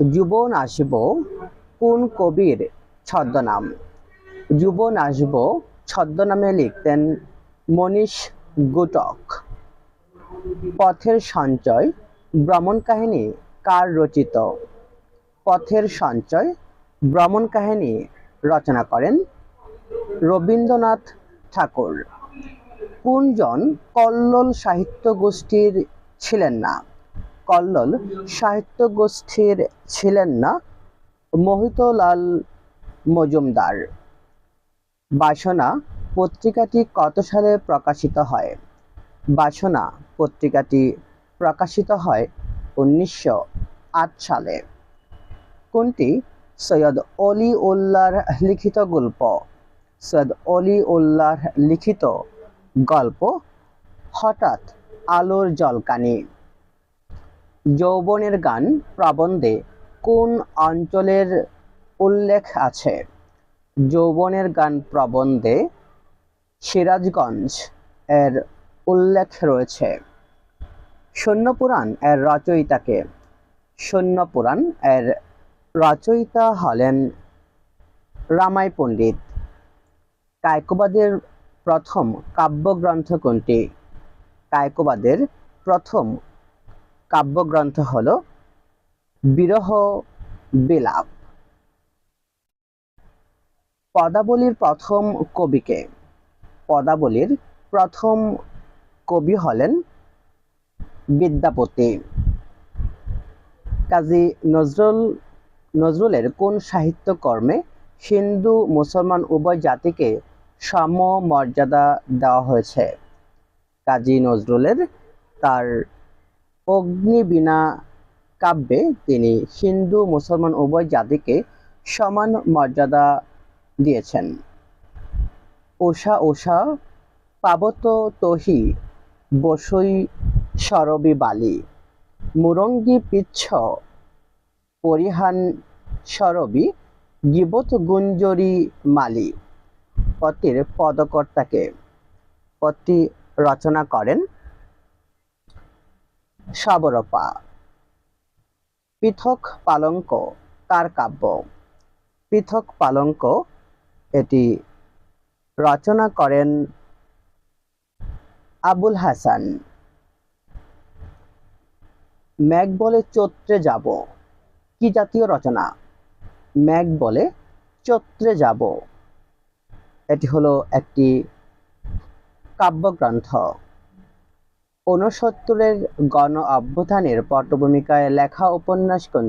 যুবন আসব কোন কবির ছদ্মনাম। যুবন আসব ছদ্মনামে লিখতেন মনীষ গুটক। পথের সঞ্চয় ভ্রমণ কাহিনী কার রচিত? পথের সঞ্চয় ভ্রমণ কাহিনী রচনা করেন রবীন্দ্রনাথ ঠাকুর। কোনজন কল্লোল সাহিত্য গোষ্ঠীর ছিলেন না? কল্লোল সাহিত্য গোষ্ঠীর ছিলেন না, মোহিতলাল মজুমদার। বাসনা পত্রিকাটি কত সালে প্রকাশিত হয়? বাসনা পত্রিকাটি প্রকাশিত হয় উনিশশো আট সালে। কোনটি? সৈয়দ অলি উল্লাহর লিখিত গল্প। সৈয়দ অলি উল্লাহর লিখিত গল্প হঠাৎ আলোর জলকানি। যৌবনের গান প্রবন্ধে কোন অঞ্চলের উল্লেখ আছে? যৌবনের গান প্রবন্ধে সিরাজগঞ্জ এর উল্লেখ রয়েছে। সৈন্যপুরাণ এর রচয়িতাকে সৈন্যপুরাণ এর রচয়িতা হলেন রামাই পণ্ডিত। কায়কোবাদের প্রথম কাব্যগ্রন্থ কোনটি? কায়কোবাদের প্রথম কাব্যগ্রন্থ হল বিরহ বিলাপ। পদাবলীর প্রথম কবিকে, পদাবলীর প্রথম কবি হলেন বিদ্যাপতি। কাজী নজরুল, নজরুলের কোন সাহিত্যকর্মে হিন্দু, মুসলমান, উভয় জাতিকে সম মর্যাদা দেওয়া হয়েছে? কাজী নজরুলের তার অগ্নিবীণা কাব্যে তিনি হিন্দু মুসলমান উভয় জাতিকে সমান মর্যাদা দিয়েছেন। ওষা ওষা পাবত তহি বসই সরবি বালি, মুরঙ্গি পিচ্ছ পরিহান সরবি, গিবত গুঞ্জরি মালি। পতির পদকর্তাকে পতি রচনা করেন সাবরপা। পৃথক পালঙ্ক, তার কাব্য। পৃথক পালঙ্ক এটি রচনা করেন আবুল হাসান। ম্যাগ বলে চত্রে যাব, কি জাতীয় রচনা? ম্যাগ বলে চত্রে যাব। এটি হলো একটি কাব্যগ্রন্থ। ঊনসত্তরের গণ পটভূমিকায় লেখা উপন্যাস কোনটি?